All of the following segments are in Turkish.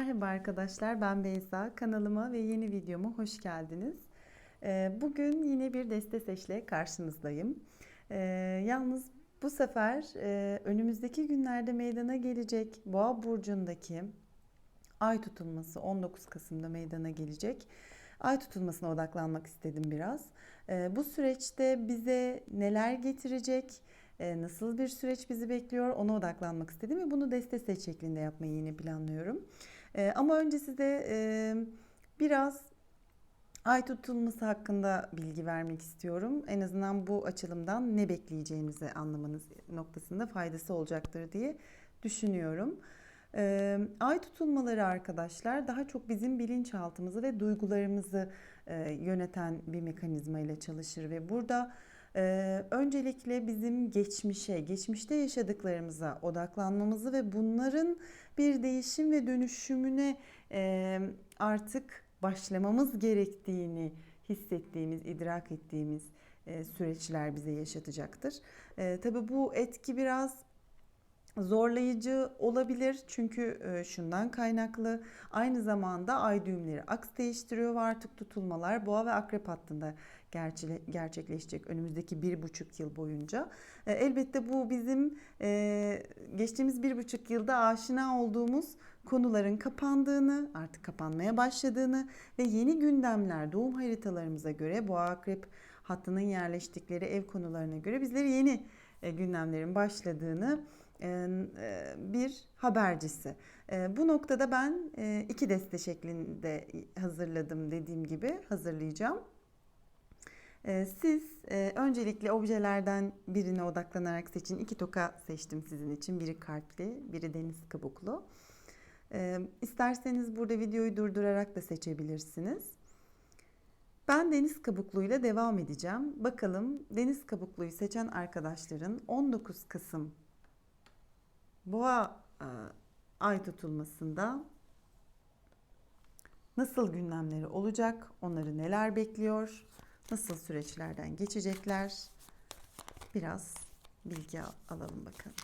Merhaba arkadaşlar, ben Beyza. Kanalıma ve yeni videoma hoş geldiniz. Ee, Bugün yine bir deste seçle karşınızdayım. Ee, Yalnız bu sefer e, önümüzdeki günlerde meydana gelecek Boğa burcundaki ay tutulması 19 Kasım'da meydana gelecek. Ay tutulmasına odaklanmak istedim biraz. Ee, Bu süreçte bize neler getirecek, nasıl bir süreç bizi bekliyor ona odaklanmak istedim ve bunu deste seç şeklinde yapmayı yine planlıyorum. E, Ama önce size e, biraz ay tutulması hakkında bilgi vermek istiyorum. En azından bu açılımdan ne bekleyeceğinizi anlamanız noktasında faydası olacaktır diye düşünüyorum. Ee, ay tutulmaları arkadaşlar daha çok bizim bilinçaltımızı ve duygularımızı e, yöneten bir mekanizma ile çalışır ve burada e, öncelikle bizim geçmişe, geçmişte yaşadıklarımıza odaklanmamızı ve bunların bir değişim ve dönüşümüne e, artık başlamamız gerektiğini hissettiğimiz, idrak ettiğimiz e, süreçler bize yaşatacaktır. E, tabii bu etki biraz zorlayıcı olabilir çünkü şundan kaynaklı aynı zamanda ay düğümleri aks değiştiriyor ve artık tutulmalar boğa ve akrep hattında gerçekleşecek önümüzdeki bir buçuk yıl boyunca. E, Elbette bu bizim e, geçtiğimiz bir buçuk yılda aşina olduğumuz konuların kapandığını, artık kapanmaya başladığını ve yeni gündemler doğum haritalarımıza göre boğa akrep hattının yerleştikleri ev konularına göre bizleri yeni e, gündemlerin başladığını bir habercisi. Bu noktada ben iki deste şeklinde hazırladım dediğim gibi hazırlayacağım. E, Siz e, öncelikle objelerden birine odaklanarak seçin. İki toka seçtim sizin için. Biri kalpli, biri deniz kabuklu. E, İsterseniz burada videoyu durdurarak da seçebilirsiniz. Ben deniz kabukluyla devam edeceğim. Bakalım deniz kabukluyu seçen arkadaşların 19 Kasım Boğa e, ay tutulmasında nasıl gündemleri olacak? Onları neler bekliyor? Nasıl süreçlerden geçecekler? Biraz bilgi al- alalım bakalım.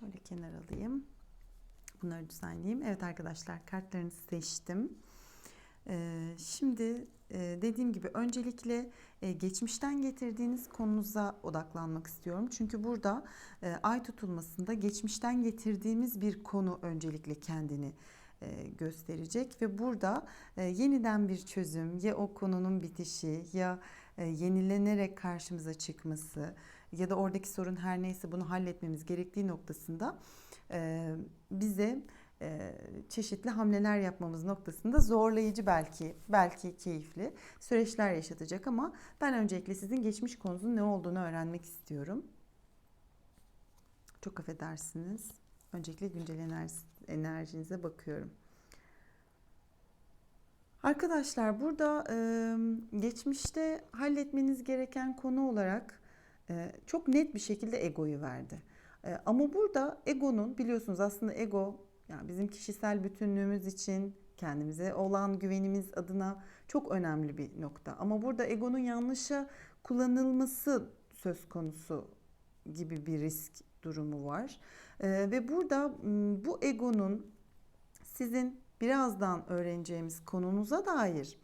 Şöyle kenar alayım. Bunları düzenleyeyim. Evet arkadaşlar kartlarınızı seçtim. Ee, şimdi e, dediğim gibi öncelikle e, geçmişten getirdiğiniz konunuza odaklanmak istiyorum. Çünkü burada e, ay tutulmasında geçmişten getirdiğimiz bir konu öncelikle kendini gösterecek ve burada yeniden bir çözüm ya o konunun bitişi ya yenilenerek karşımıza çıkması ya da oradaki sorun her neyse bunu halletmemiz gerektiği noktasında e, bize e, çeşitli hamleler yapmamız noktasında zorlayıcı belki, belki keyifli süreçler yaşatacak ama ben öncelikle sizin geçmiş konunuzun ne olduğunu öğrenmek istiyorum. Çok affedersiniz. Öncelikle güncel enerji, enerjinize bakıyorum. Arkadaşlar burada e, geçmişte halletmeniz gereken konu olarak çok net bir şekilde egoyu verdi. E, ama burada egonun biliyorsunuz aslında ego yani bizim kişisel bütünlüğümüz için kendimize olan güvenimiz adına çok önemli bir nokta. Ama burada egonun yanlışa kullanılması söz konusu gibi bir risk durumu var. E, ve burada bu egonun sizin birazdan öğreneceğimiz konunuza dair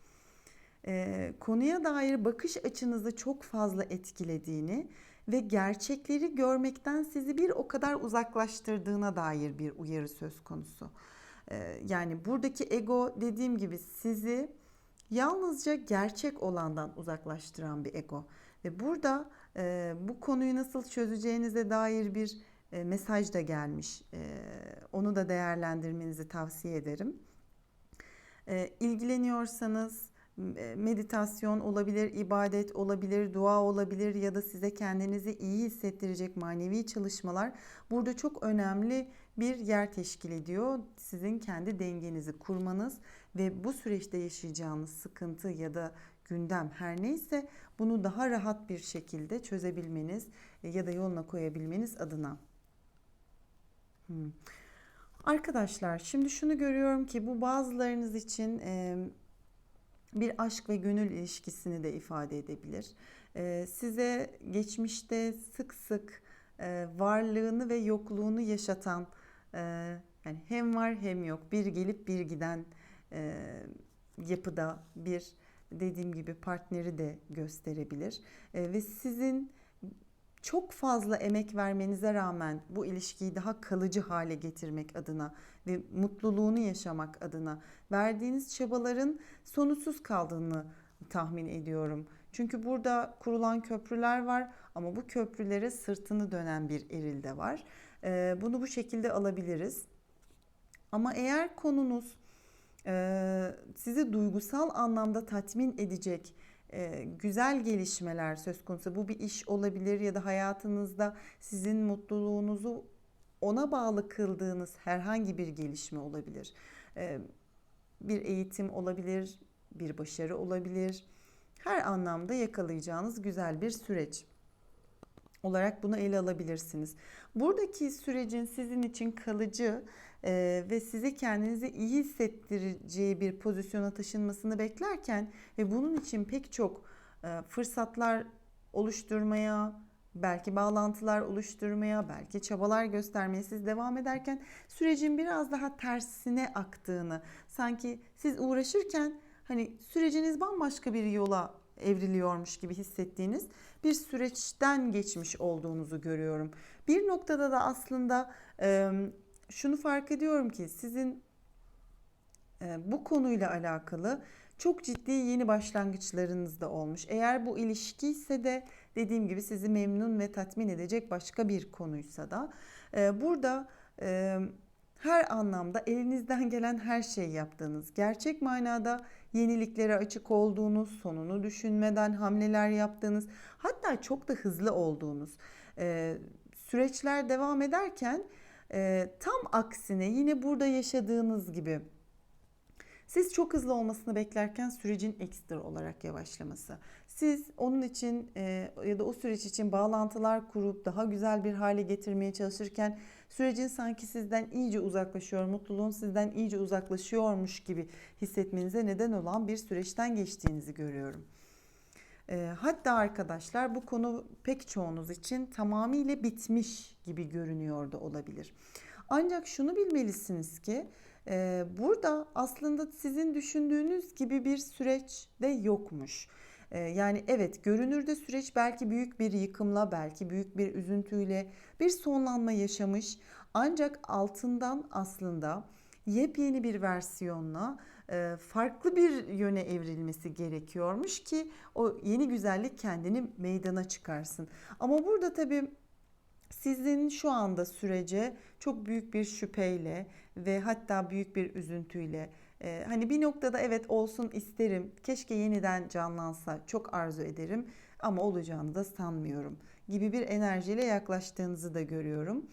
e, konuya dair bakış açınızı çok fazla etkilediğini ve gerçekleri görmekten sizi bir o kadar uzaklaştırdığına dair bir uyarı söz konusu. E, yani buradaki ego dediğim gibi sizi yalnızca gerçek olandan uzaklaştıran bir ego. Ve burada e, bu konuyu nasıl çözeceğinize dair bir e, mesaj da gelmiş. E, onu da değerlendirmenizi tavsiye ederim. E, ilgileniyorsanız meditasyon olabilir, ibadet olabilir, dua olabilir ya da size kendinizi iyi hissettirecek manevi çalışmalar burada çok önemli bir yer teşkil ediyor. Sizin kendi dengenizi kurmanız ve bu süreçte yaşayacağınız sıkıntı ya da gündem her neyse bunu daha rahat bir şekilde çözebilmeniz e, ya da yoluna koyabilmeniz adına. Hmm. Arkadaşlar şimdi şunu görüyorum ki bu bazılarınız için e, bir aşk ve gönül ilişkisini de ifade edebilir. E, size geçmişte sık sık e, varlığını ve yokluğunu yaşatan e, yani hem var hem yok bir gelip bir giden e, yapıda bir dediğim gibi partneri de gösterebilir ve sizin çok fazla emek vermenize rağmen bu ilişkiyi daha kalıcı hale getirmek adına ve mutluluğunu yaşamak adına verdiğiniz çabaların sonuçsuz kaldığını tahmin ediyorum. Çünkü burada kurulan köprüler var ama bu köprülere sırtını dönen bir eril de var. Ee, bunu bu şekilde alabiliriz. Ama eğer konunuz e, sizi duygusal anlamda tatmin edecek e, güzel gelişmeler söz konusu. Bu bir iş olabilir ya da hayatınızda sizin mutluluğunuzu ona bağlı kıldığınız herhangi bir gelişme olabilir. E, bir eğitim olabilir, bir başarı olabilir. Her anlamda yakalayacağınız güzel bir süreç olarak bunu ele alabilirsiniz. Buradaki sürecin sizin için kalıcı ve sizi kendinizi iyi hissettireceği bir pozisyona taşınmasını beklerken ve bunun için pek çok fırsatlar oluşturmaya, belki bağlantılar oluşturmaya, belki çabalar göstermeye siz devam ederken sürecin biraz daha tersine aktığını, sanki siz uğraşırken hani süreciniz bambaşka bir yola evriliyormuş gibi hissettiğiniz bir süreçten geçmiş olduğunuzu görüyorum. Bir noktada da aslında şunu fark ediyorum ki sizin e, bu konuyla alakalı çok ciddi yeni başlangıçlarınız da olmuş. Eğer bu ilişki ise de dediğim gibi sizi memnun ve tatmin edecek başka bir konuysa da e, burada e, her anlamda elinizden gelen her şeyi yaptığınız, gerçek manada yeniliklere açık olduğunuz, sonunu düşünmeden hamleler yaptığınız, hatta çok da hızlı olduğunuz süreçler devam ederken e, tam aksine yine burada yaşadığınız gibi siz çok hızlı olmasını beklerken sürecin ekstra olarak yavaşlaması. Siz onun için e, ya da o süreç için bağlantılar kurup daha güzel bir hale getirmeye çalışırken sürecin sanki sizden iyice uzaklaşıyor, mutluluğun sizden iyice uzaklaşıyormuş gibi hissetmenize neden olan bir süreçten geçtiğinizi görüyorum. E, hatta arkadaşlar bu konu pek çoğunuz için tamamıyla bitmiş gibi görünüyor da olabilir. Ancak şunu bilmelisiniz ki e, burada aslında sizin düşündüğünüz gibi bir süreç de yokmuş. E, yani evet görünürde süreç belki büyük bir yıkımla, belki büyük bir üzüntüyle bir sonlanma yaşamış. Ancak altından aslında yepyeni bir versiyonla farklı bir yöne evrilmesi gerekiyormuş ki o yeni güzellik kendini meydana çıkarsın. Ama burada tabii sizin şu anda sürece çok büyük bir şüpheyle ve hatta büyük bir üzüntüyle e, hani bir noktada evet olsun isterim keşke yeniden canlansa çok arzu ederim ama olacağını da sanmıyorum gibi bir enerjiyle yaklaştığınızı da görüyorum.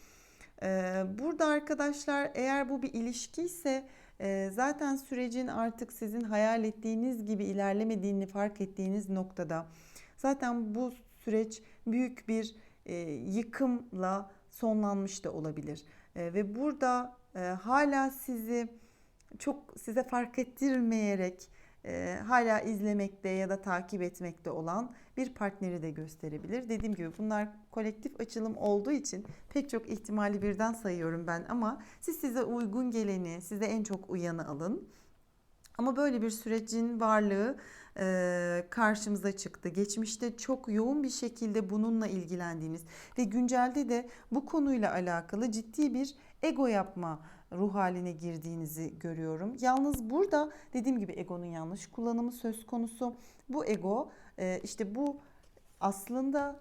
E, burada arkadaşlar eğer bu bir ilişki ise e, zaten sürecin artık sizin hayal ettiğiniz gibi ilerlemediğini fark ettiğiniz noktada zaten bu süreç büyük bir e, yıkımla sonlanmış da olabilir. E, ve burada e, hala sizi çok size fark ettirmeyerek e, hala izlemekte ya da takip etmekte olan bir partneri de gösterebilir. Dediğim gibi bunlar kolektif açılım olduğu için pek çok ihtimali birden sayıyorum ben ama siz size uygun geleni, size en çok uyanı alın. Ama böyle bir sürecin varlığı e, karşımıza çıktı. Geçmişte çok yoğun bir şekilde bununla ilgilendiğiniz ve güncelde de bu konuyla alakalı ciddi bir ego yapma ruh haline girdiğinizi görüyorum. Yalnız burada dediğim gibi egonun yanlış kullanımı söz konusu. Bu ego e, işte bu aslında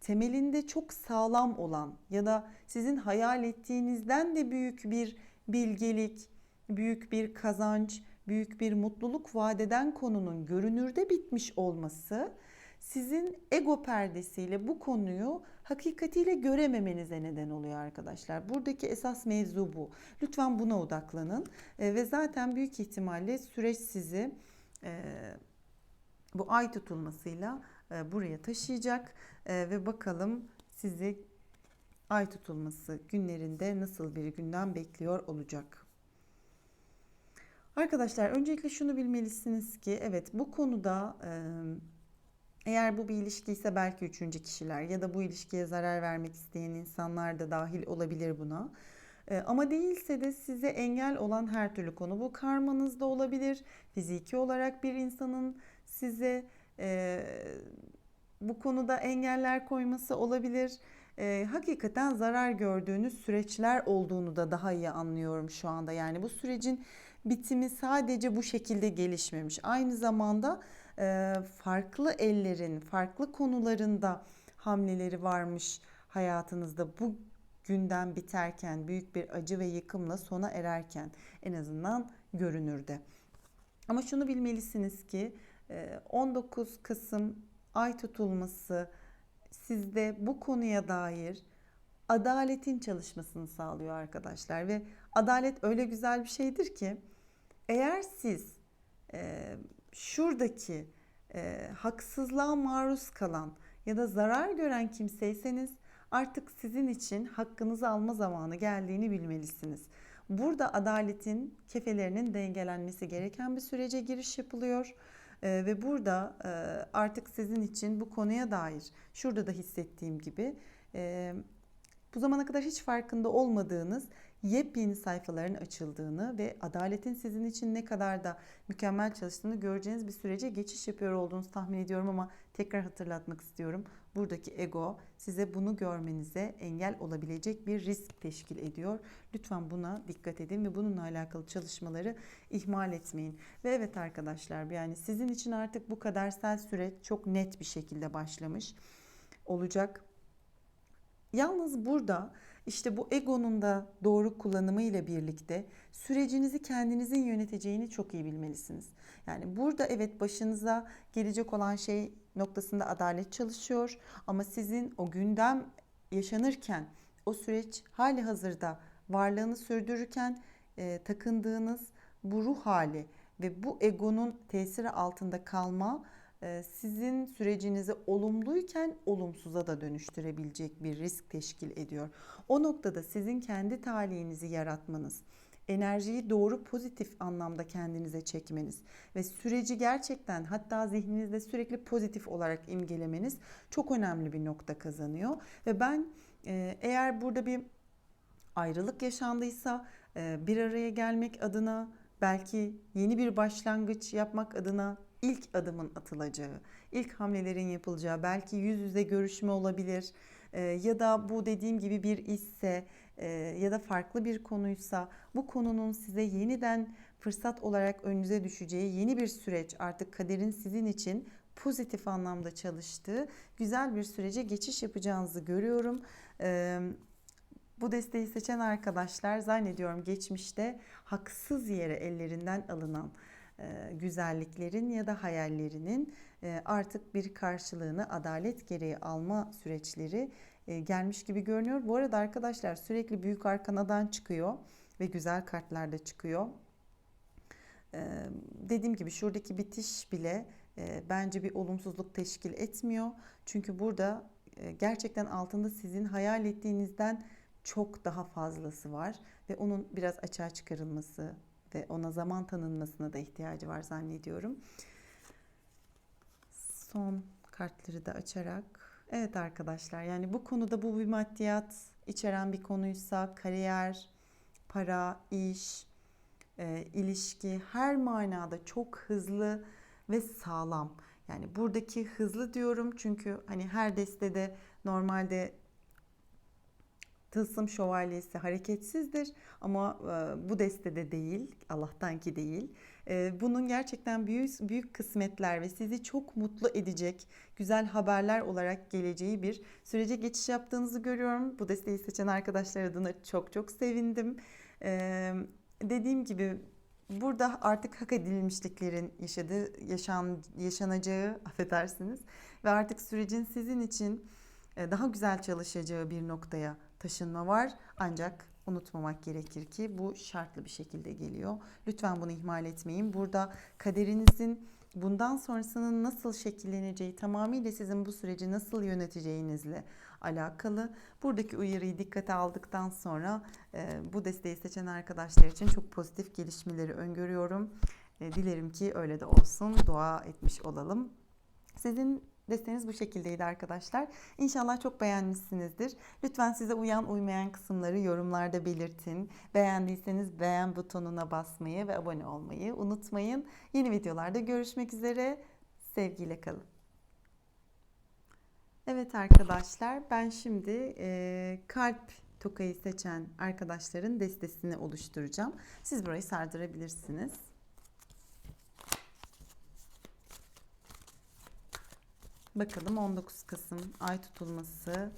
temelinde çok sağlam olan ya da sizin hayal ettiğinizden de büyük bir bilgelik, büyük bir kazanç, büyük bir mutluluk vadeden konunun görünürde bitmiş olması sizin ego perdesiyle bu konuyu hakikatiyle görememenize neden oluyor arkadaşlar. Buradaki esas mevzu bu. Lütfen buna odaklanın e, ve zaten büyük ihtimalle süreç sizi e, bu ay tutulmasıyla e, buraya taşıyacak e, ve bakalım sizi ay tutulması günlerinde nasıl bir günden bekliyor olacak. Arkadaşlar öncelikle şunu bilmelisiniz ki evet bu konuda e, eğer bu bir ilişki ise belki üçüncü kişiler ya da bu ilişkiye zarar vermek isteyen insanlar da dahil olabilir buna. Ama değilse de size engel olan her türlü konu bu karmanızda olabilir. Fiziki olarak bir insanın size e, bu konuda engeller koyması olabilir. E, hakikaten zarar gördüğünüz süreçler olduğunu da daha iyi anlıyorum şu anda. Yani bu sürecin bitimi sadece bu şekilde gelişmemiş. Aynı zamanda e, farklı ellerin, farklı konularında hamleleri varmış hayatınızda. Bu günden biterken, büyük bir acı ve yıkımla sona ererken en azından görünürde. Ama şunu bilmelisiniz ki 19 ee, Kasım ay tutulması sizde bu konuya dair adaletin çalışmasını sağlıyor arkadaşlar ve adalet öyle güzel bir şeydir ki eğer siz e, şuradaki e, haksızlığa maruz kalan ya da zarar gören kimseyseniz artık sizin için hakkınızı alma zamanı geldiğini bilmelisiniz. Burada adaletin kefelerinin dengelenmesi gereken bir sürece giriş yapılıyor. E, ve burada e, artık sizin için bu konuya dair şurada da hissettiğim gibi e, bu zamana kadar hiç farkında olmadığınız yepyeni sayfaların açıldığını ve adaletin sizin için ne kadar da mükemmel çalıştığını göreceğiniz bir sürece geçiş yapıyor olduğunuzu tahmin ediyorum ama tekrar hatırlatmak istiyorum. Buradaki ego size bunu görmenize engel olabilecek bir risk teşkil ediyor. Lütfen buna dikkat edin ve bununla alakalı çalışmaları ihmal etmeyin. Ve evet arkadaşlar yani sizin için artık bu kadersel süreç çok net bir şekilde başlamış olacak. Yalnız burada işte bu egonun da doğru kullanımı ile birlikte sürecinizi kendinizin yöneteceğini çok iyi bilmelisiniz. Yani burada evet başınıza gelecek olan şey noktasında adalet çalışıyor ama sizin o gündem yaşanırken o süreç hali hazırda varlığını sürdürürken e, takındığınız bu ruh hali ve bu egonun tesiri altında kalma sizin sürecinizi olumluyken olumsuza da dönüştürebilecek bir risk teşkil ediyor. O noktada sizin kendi talihinizi yaratmanız, enerjiyi doğru pozitif anlamda kendinize çekmeniz ve süreci gerçekten hatta zihninizde sürekli pozitif olarak imgelemeniz çok önemli bir nokta kazanıyor. Ve ben e, eğer burada bir ayrılık yaşandıysa e, bir araya gelmek adına belki yeni bir başlangıç yapmak adına ilk adımın atılacağı, ilk hamlelerin yapılacağı, belki yüz yüze görüşme olabilir e, ya da bu dediğim gibi bir işse e, ya da farklı bir konuysa bu konunun size yeniden fırsat olarak önünüze düşeceği yeni bir süreç artık kaderin sizin için pozitif anlamda çalıştığı güzel bir sürece geçiş yapacağınızı görüyorum. E, bu desteği seçen arkadaşlar zannediyorum geçmişte haksız yere ellerinden alınan güzelliklerin ya da hayallerinin e, artık bir karşılığını adalet gereği alma süreçleri e, gelmiş gibi görünüyor. Bu arada arkadaşlar sürekli büyük arkanadan çıkıyor ve güzel kartlar da çıkıyor. Dediğim gibi şuradaki bitiş bile bence bir olumsuzluk teşkil etmiyor. Çünkü burada e, gerçekten altında sizin hayal ettiğinizden çok daha fazlası var ve onun biraz açığa çıkarılması ve ona zaman tanınmasına da ihtiyacı var zannediyorum. Son kartları da açarak evet arkadaşlar yani bu konuda bu bir maddiyat içeren bir konuysa kariyer, para, iş, e, ilişki her manada çok hızlı ve sağlam. Yani buradaki hızlı diyorum çünkü hani her destede normalde Tılsım şövalyesi hareketsizdir ama e, bu destede değil, Allah'tan ki değil. E, bunun gerçekten büyük büyük kısmetler ve sizi çok mutlu edecek güzel haberler olarak geleceği bir sürece geçiş yaptığınızı görüyorum. Bu desteği seçen arkadaşlar adına çok çok sevindim. E, dediğim gibi burada artık hak edilmişliklerin yaşadığı, yaşan, yaşanacağı affedersiniz ve artık sürecin sizin için daha güzel çalışacağı bir noktaya taşınma var. Ancak unutmamak gerekir ki bu şartlı bir şekilde geliyor. Lütfen bunu ihmal etmeyin. Burada kaderinizin bundan sonrasının nasıl şekilleneceği tamamıyla sizin bu süreci nasıl yöneteceğinizle alakalı. Buradaki uyarıyı dikkate aldıktan sonra e, bu desteği seçen arkadaşlar için çok pozitif gelişmeleri öngörüyorum. E, dilerim ki öyle de olsun. Dua etmiş olalım. Sizin Desteğiniz bu şekildeydi arkadaşlar. İnşallah çok beğenmişsinizdir. Lütfen size uyan uymayan kısımları yorumlarda belirtin. Beğendiyseniz beğen butonuna basmayı ve abone olmayı unutmayın. Yeni videolarda görüşmek üzere. Sevgiyle kalın. Evet arkadaşlar ben şimdi e, kalp tokayı seçen arkadaşların destesini oluşturacağım. Siz burayı sardırabilirsiniz. Bakalım 19 Kasım ay tutulması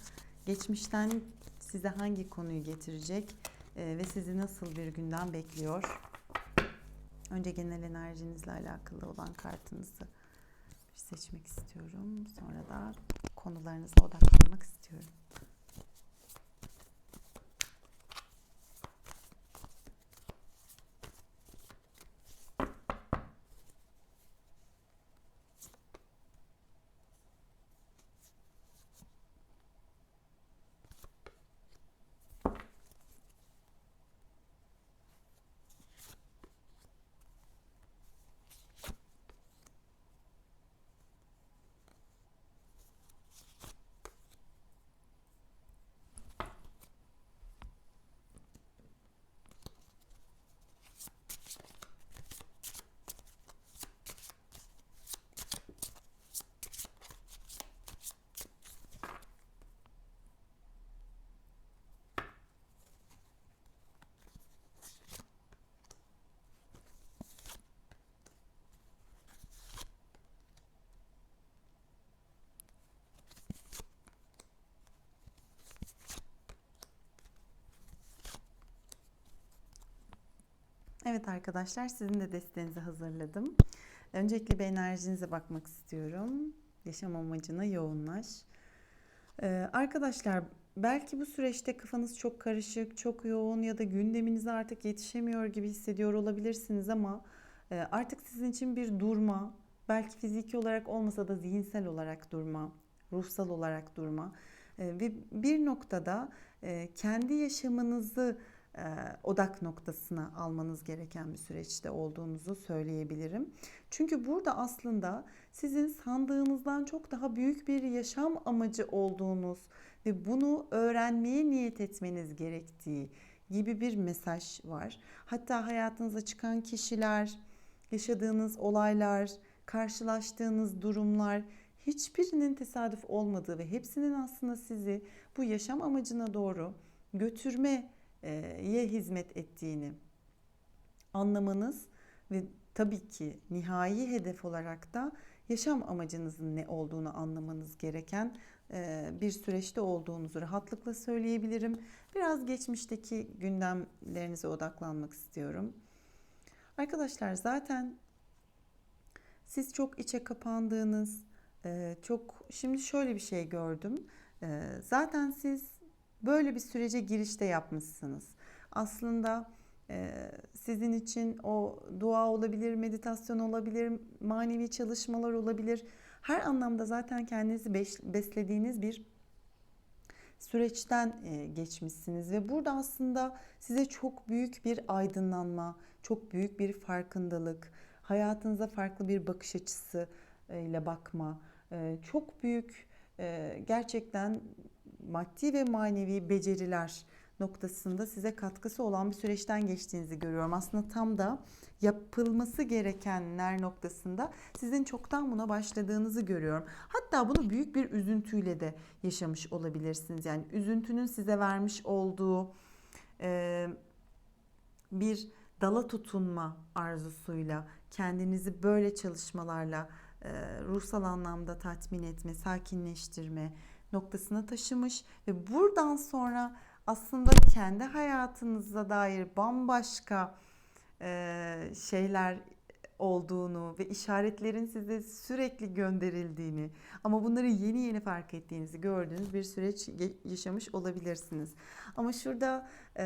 geçmişten size hangi konuyu getirecek e, ve sizi nasıl bir günden bekliyor? Önce genel enerjinizle alakalı olan kartınızı seçmek istiyorum. Sonra da konularınıza odaklanmak istiyorum. Evet arkadaşlar sizin de desteğinizi hazırladım. Öncelikle bir enerjinize bakmak istiyorum. Yaşam amacına yoğunlaş. Ee, arkadaşlar belki bu süreçte kafanız çok karışık, çok yoğun ya da gündeminize artık yetişemiyor gibi hissediyor olabilirsiniz ama e, artık sizin için bir durma, belki fiziki olarak olmasa da zihinsel olarak durma, ruhsal olarak durma e, ve bir noktada e, kendi yaşamınızı e, odak noktasına almanız gereken bir süreçte olduğunuzu söyleyebilirim. Çünkü burada aslında sizin sandığınızdan çok daha büyük bir yaşam amacı olduğunuz ve bunu öğrenmeye niyet etmeniz gerektiği gibi bir mesaj var. Hatta hayatınıza çıkan kişiler, yaşadığınız olaylar, karşılaştığınız durumlar hiçbirinin tesadüf olmadığı ve hepsinin aslında sizi bu yaşam amacına doğru götürme ye hizmet ettiğini anlamanız ve tabii ki nihai hedef olarak da yaşam amacınızın ne olduğunu anlamanız gereken bir süreçte olduğunuzu rahatlıkla söyleyebilirim. Biraz geçmişteki gündemlerinize odaklanmak istiyorum. Arkadaşlar zaten siz çok içe kapandığınız, çok şimdi şöyle bir şey gördüm. Zaten siz böyle bir sürece girişte yapmışsınız. Aslında e, sizin için o dua olabilir, meditasyon olabilir, manevi çalışmalar olabilir. Her anlamda zaten kendinizi beslediğiniz bir süreçten e, geçmişsiniz ve burada aslında size çok büyük bir aydınlanma, çok büyük bir farkındalık, hayatınıza farklı bir bakış açısı e, ile bakma, çok büyük gerçekten maddi ve manevi beceriler noktasında size katkısı olan bir süreçten geçtiğinizi görüyorum. Aslında tam da yapılması gerekenler noktasında sizin çoktan buna başladığınızı görüyorum. Hatta bunu büyük bir üzüntüyle de yaşamış olabilirsiniz. Yani üzüntünün size vermiş olduğu e, bir dala tutunma arzusuyla kendinizi böyle çalışmalarla ruhsal anlamda tatmin etme, sakinleştirme noktasına taşımış ve buradan sonra aslında kendi hayatınıza dair bambaşka e, şeyler olduğunu ve işaretlerin size sürekli gönderildiğini ama bunları yeni yeni fark ettiğinizi gördüğünüz bir süreç yaşamış olabilirsiniz. Ama şurada e,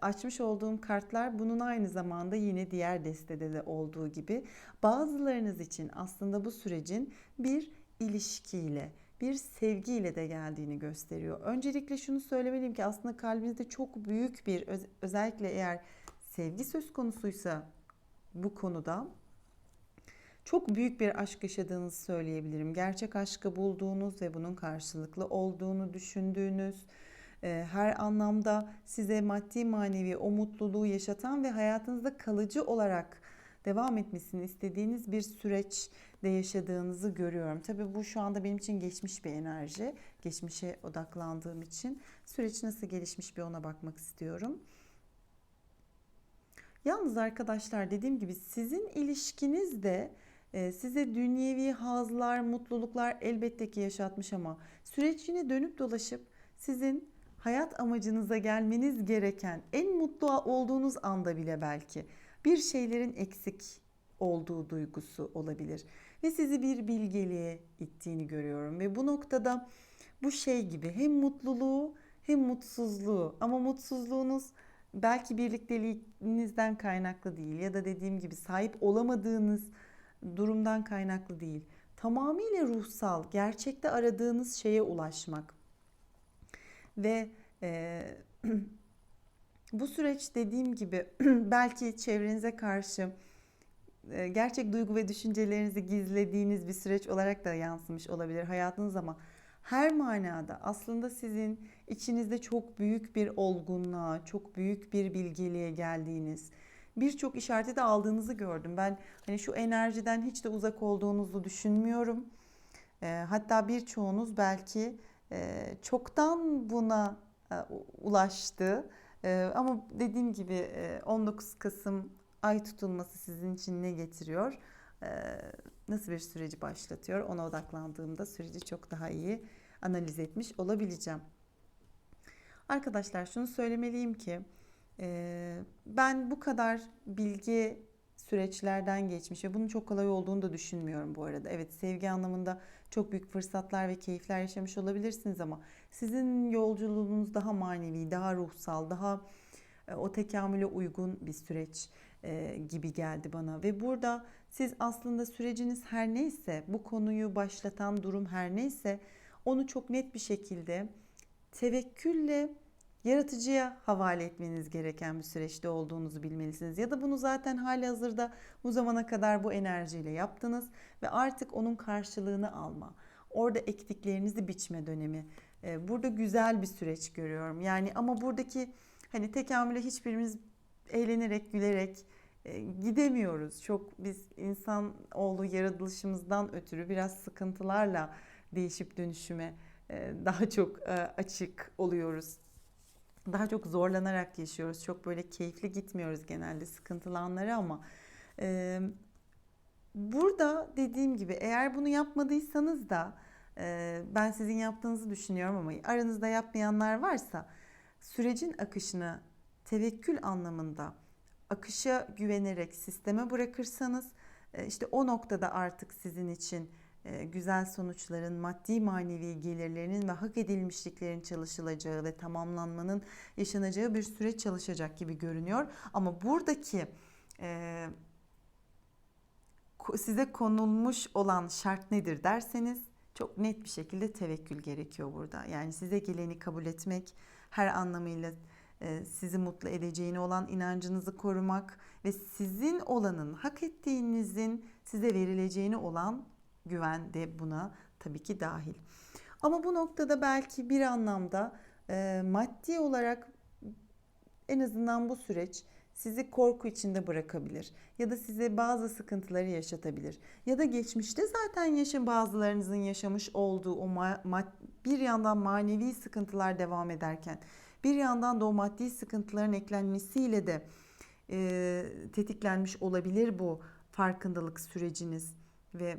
açmış olduğum kartlar bunun aynı zamanda yine diğer destede de olduğu gibi bazılarınız için aslında bu sürecin bir ilişkiyle, bir sevgiyle de geldiğini gösteriyor. Öncelikle şunu söylemeliyim ki aslında kalbinizde çok büyük bir özellikle eğer sevgi söz konusuysa bu konuda çok büyük bir aşk yaşadığınızı söyleyebilirim. Gerçek aşkı bulduğunuz ve bunun karşılıklı olduğunu düşündüğünüz, e, her anlamda size maddi manevi o mutluluğu yaşatan ve hayatınızda kalıcı olarak devam etmesini istediğiniz bir süreç de yaşadığınızı görüyorum. Tabii bu şu anda benim için geçmiş bir enerji. Geçmişe odaklandığım için süreç nasıl gelişmiş bir ona bakmak istiyorum. Yalnız arkadaşlar dediğim gibi sizin ilişkiniz de size dünyevi hazlar, mutluluklar elbette ki yaşatmış ama süreç yine dönüp dolaşıp sizin hayat amacınıza gelmeniz gereken en mutlu olduğunuz anda bile belki bir şeylerin eksik olduğu duygusu olabilir. Ve sizi bir bilgeliğe ittiğini görüyorum. Ve bu noktada bu şey gibi hem mutluluğu hem mutsuzluğu ama mutsuzluğunuz belki birlikteliğinizden kaynaklı değil ya da dediğim gibi sahip olamadığınız durumdan kaynaklı değil. Tamamıyla ruhsal, gerçekte aradığınız şeye ulaşmak. Ve e, bu süreç dediğim gibi belki çevrenize karşı e, gerçek duygu ve düşüncelerinizi gizlediğiniz bir süreç olarak da yansımış olabilir hayatınız ama her manada aslında sizin içinizde çok büyük bir olgunluğa, çok büyük bir bilgeliğe geldiğiniz, birçok işareti de aldığınızı gördüm. Ben hani şu enerjiden hiç de uzak olduğunuzu düşünmüyorum. E, hatta birçoğunuz belki e, çoktan buna e, ulaştı. E, ama dediğim gibi e, 19 Kasım ay tutulması sizin için ne getiriyor? E, nasıl bir süreci başlatıyor? Ona odaklandığımda süreci çok daha iyi analiz etmiş olabileceğim. Arkadaşlar şunu söylemeliyim ki ben bu kadar bilgi süreçlerden geçmiş ve bunun çok kolay olduğunu da düşünmüyorum bu arada. Evet sevgi anlamında çok büyük fırsatlar ve keyifler yaşamış olabilirsiniz ama sizin yolculuğunuz daha manevi, daha ruhsal, daha e, o tekamüle uygun bir süreç e, gibi geldi bana ve burada siz aslında süreciniz her neyse, bu konuyu başlatan durum her neyse onu çok net bir şekilde tevekkülle yaratıcıya havale etmeniz gereken bir süreçte olduğunuzu bilmelisiniz. Ya da bunu zaten hali hazırda bu zamana kadar bu enerjiyle yaptınız ve artık onun karşılığını alma. Orada ektiklerinizi biçme dönemi. Ee, burada güzel bir süreç görüyorum. Yani ama buradaki hani tekamüle hiçbirimiz eğlenerek, gülerek e, gidemiyoruz. Çok biz insan oğlu yaratılışımızdan ötürü biraz sıkıntılarla değişip dönüşüme e, daha çok e, açık oluyoruz daha çok zorlanarak yaşıyoruz. Çok böyle keyifli gitmiyoruz genelde sıkıntılı anları ama e, burada dediğim gibi eğer bunu yapmadıysanız da e, ben sizin yaptığınızı düşünüyorum ama aranızda yapmayanlar varsa sürecin akışını tevekkül anlamında akışa güvenerek sisteme bırakırsanız işte o noktada artık sizin için güzel sonuçların, maddi manevi gelirlerinin ve hak edilmişliklerin çalışılacağı ve tamamlanmanın yaşanacağı bir süreç çalışacak gibi görünüyor. Ama buradaki e, size konulmuş olan şart nedir derseniz çok net bir şekilde tevekkül gerekiyor burada. Yani size geleni kabul etmek, her anlamıyla e, sizi mutlu edeceğine olan inancınızı korumak ve sizin olanın, hak ettiğinizin size verileceğine olan güven de buna tabii ki dahil. Ama bu noktada belki bir anlamda e, maddi olarak en azından bu süreç sizi korku içinde bırakabilir ya da size bazı sıkıntıları yaşatabilir ya da geçmişte zaten yaşam bazılarınızın yaşamış olduğu o ma- bir yandan manevi sıkıntılar devam ederken bir yandan da o maddi sıkıntıların eklenmesiyle de e, tetiklenmiş olabilir bu farkındalık süreciniz ve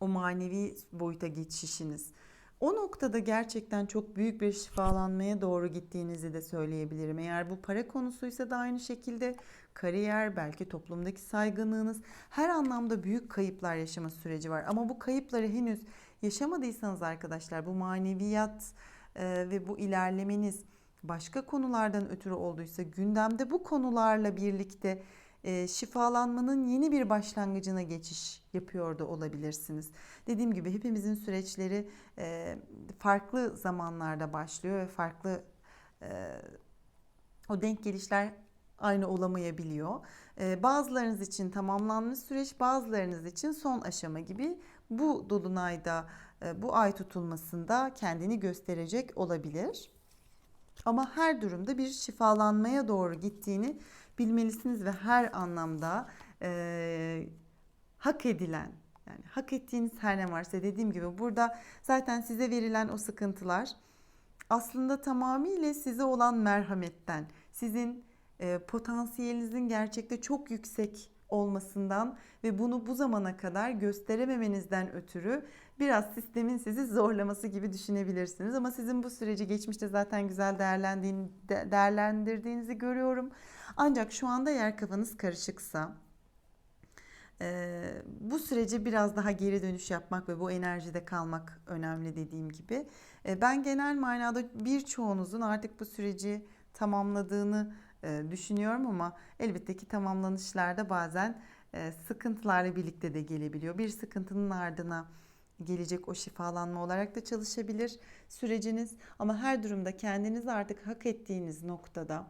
o manevi boyuta geçişiniz. O noktada gerçekten çok büyük bir şifalanmaya doğru gittiğinizi de söyleyebilirim. Eğer bu para konusuysa da aynı şekilde kariyer, belki toplumdaki saygınlığınız her anlamda büyük kayıplar yaşama süreci var. Ama bu kayıpları henüz yaşamadıysanız arkadaşlar bu maneviyat e, ve bu ilerlemeniz başka konulardan ötürü olduysa gündemde bu konularla birlikte şifalanmanın yeni bir başlangıcına geçiş yapıyor da olabilirsiniz. Dediğim gibi hepimizin süreçleri e, farklı zamanlarda başlıyor ve farklı e, o denk gelişler aynı olamayabiliyor. E, bazılarınız için tamamlanmış süreç, bazılarınız için son aşama gibi bu dolunayda, e, bu ay tutulmasında kendini gösterecek olabilir. Ama her durumda bir şifalanmaya doğru gittiğini bilmelisiniz ve her anlamda e, hak edilen yani hak ettiğiniz her ne varsa dediğim gibi burada zaten size verilen o sıkıntılar aslında tamamıyla size olan merhametten, sizin e, potansiyelinizin gerçekte çok yüksek olmasından ve bunu bu zamana kadar gösterememenizden ötürü biraz sistemin sizi zorlaması gibi düşünebilirsiniz. Ama sizin bu süreci geçmişte zaten güzel değerlendirdiğinizi görüyorum. Ancak şu anda yer kafanız karışıksa e, bu sürece biraz daha geri dönüş yapmak ve bu enerjide kalmak önemli dediğim gibi. E, ben genel manada birçoğunuzun artık bu süreci tamamladığını e, düşünüyorum ama elbette ki tamamlanışlarda bazen e, sıkıntılarla birlikte de gelebiliyor. Bir sıkıntının ardına gelecek o şifalanma olarak da çalışabilir süreciniz ama her durumda kendinizi artık hak ettiğiniz noktada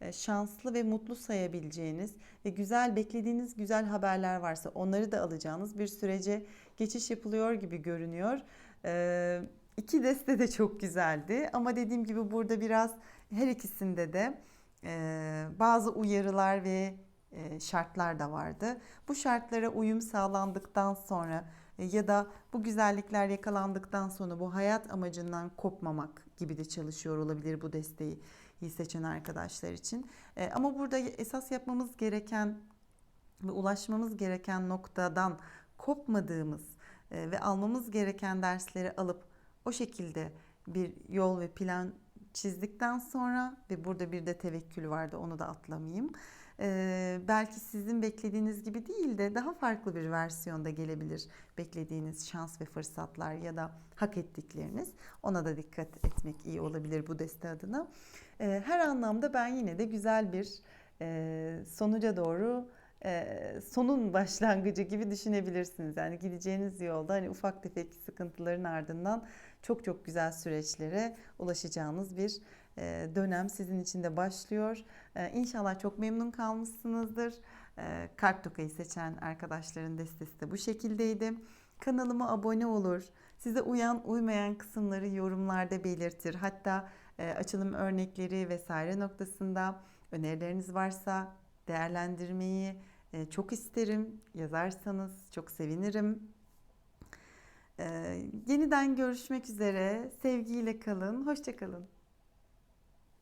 e, şanslı ve mutlu sayabileceğiniz ve güzel beklediğiniz güzel haberler varsa onları da alacağınız bir sürece geçiş yapılıyor gibi görünüyor. Ee, iki deste de çok güzeldi ama dediğim gibi burada biraz her ikisinde de e, bazı uyarılar ve e, şartlar da vardı. Bu şartlara uyum sağlandıktan sonra ya da bu güzellikler yakalandıktan sonra bu hayat amacından kopmamak gibi de çalışıyor olabilir bu desteği seçen arkadaşlar için. E, ama burada esas yapmamız gereken ve ulaşmamız gereken noktadan kopmadığımız e, ve almamız gereken dersleri alıp o şekilde bir yol ve plan çizdikten sonra ve burada bir de tevekkül vardı onu da atlamayayım. Ee, belki sizin beklediğiniz gibi değil de daha farklı bir versiyonda gelebilir beklediğiniz şans ve fırsatlar ya da hak ettikleriniz. Ona da dikkat etmek iyi olabilir bu deste adına. Ee, her anlamda ben yine de güzel bir e, sonuca doğru e, sonun başlangıcı gibi düşünebilirsiniz. Yani gideceğiniz yolda hani ufak tefek sıkıntıların ardından çok çok güzel süreçlere ulaşacağınız bir e, dönem sizin için de başlıyor. E, inşallah çok memnun kalmışsınızdır. E, Kalp Toka'yı seçen arkadaşların destesi de bu şekildeydi. Kanalıma abone olur. Size uyan uymayan kısımları yorumlarda belirtir. Hatta açılım örnekleri vesaire noktasında önerileriniz varsa değerlendirmeyi çok isterim. Yazarsanız çok sevinirim. Yeniden görüşmek üzere. Sevgiyle kalın. Hoşçakalın.